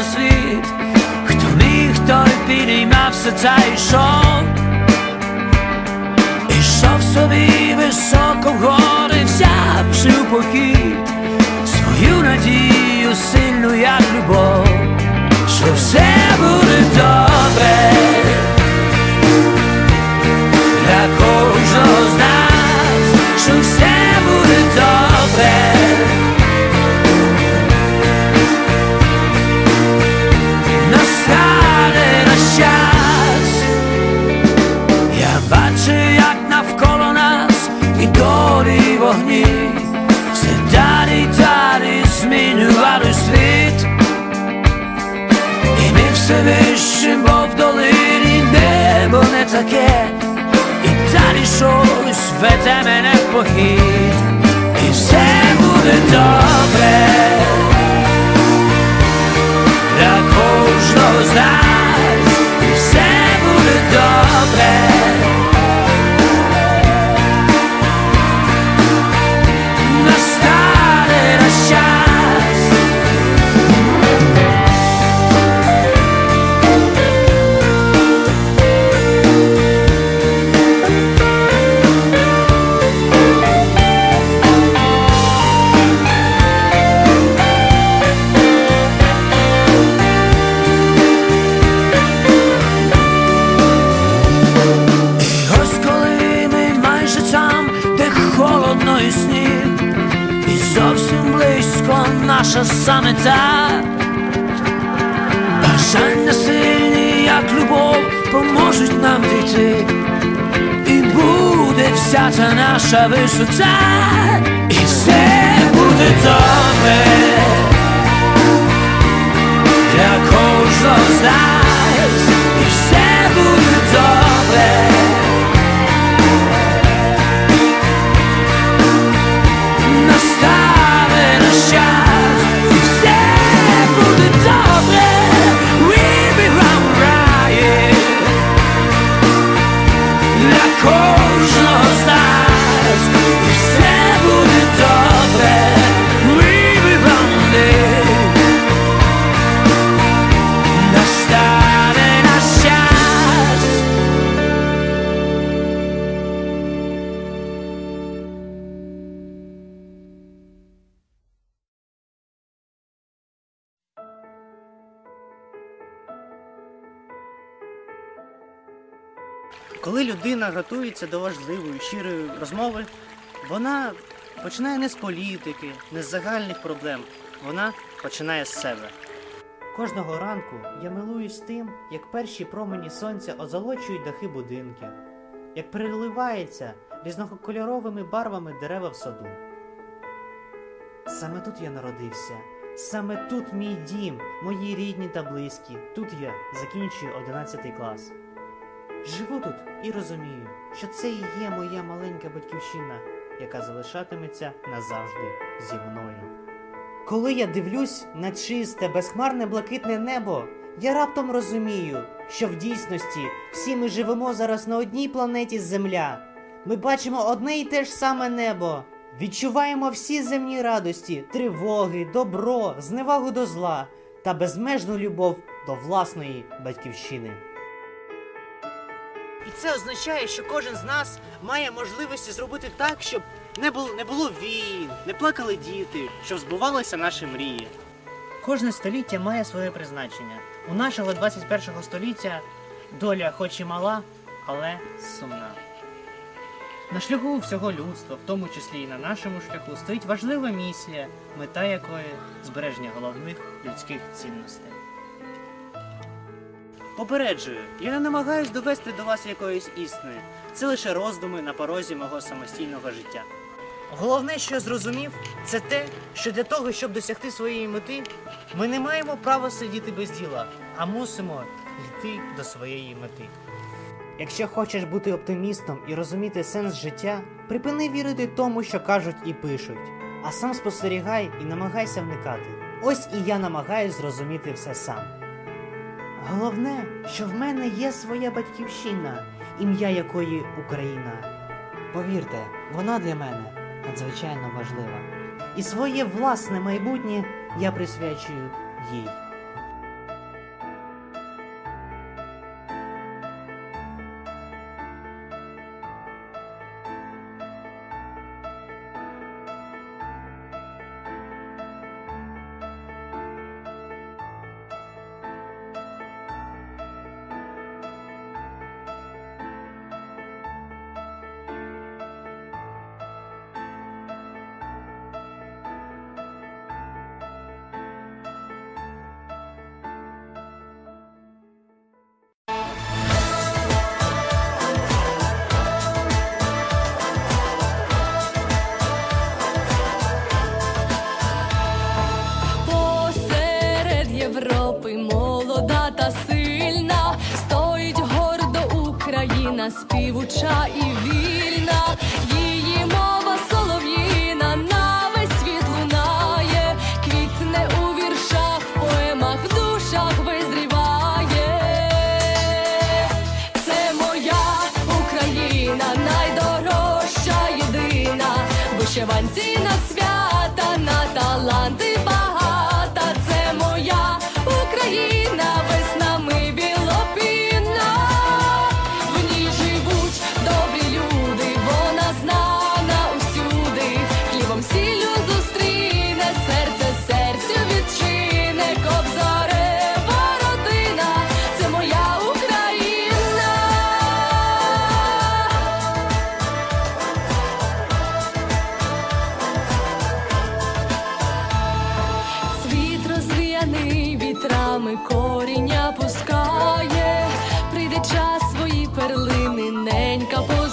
світ, хто міг, той підіймався це йшов, ішов собі високо в гори, взявши у похід свою надію, сильну, як любов, що все буде добре. Бо в долині небо не таке, і далі щось веде мене в похід, і все буде добре наша самета, бажання сильні, як любов, поможуть нам дійти, і буде вся та наша висота, і все буде добре. Для кожного з нас, і все буде добре. Коли людина готується до важливої, щирої розмови, вона починає не з політики, не з загальних проблем. Вона починає з себе. Кожного ранку я милуюсь тим, як перші промені сонця озолочують дахи будинків, як переливається різнокольоровими барвами дерева в саду. Саме тут я народився, саме тут мій дім, мої рідні та близькі. Тут я закінчую 11 клас. Живу тут і розумію, що це і є моя маленька батьківщина, яка залишатиметься назавжди зі мною. Коли я дивлюсь на чисте, безхмарне блакитне небо, я раптом розумію, що в дійсності всі ми живемо зараз на одній планеті Земля. Ми бачимо одне і те ж саме небо, відчуваємо всі земні радості, тривоги, добро, зневагу до зла та безмежну любов до власної батьківщини. І це означає, що кожен з нас має можливості зробити так, щоб не було, не було війн, не плакали діти, щоб збувалися наші мрії. Кожне століття має своє призначення. У нашого 21 століття доля хоч і мала, але сумна. На шляху всього людства, в тому числі і на нашому шляху, стоїть важлива місія, мета якої збереження головних людських цінностей. Попереджую, я не намагаюсь довести до вас якоїсь істини. Це лише роздуми на порозі мого самостійного життя. Головне, що я зрозумів, це те, що для того, щоб досягти своєї мети, ми не маємо права сидіти без діла, а мусимо йти до своєї мети. Якщо хочеш бути оптимістом і розуміти сенс життя, припини вірити тому, що кажуть і пишуть, а сам спостерігай і намагайся вникати. Ось і я намагаюсь зрозуміти все сам. Головне, що в мене є своя батьківщина, ім'я якої Україна. Повірте, вона для мене надзвичайно важлива. І своє власне майбутнє я присвячую їй. Європи, молода та сильна, стоїть гордо Україна, співуча і вільна. 你敢不？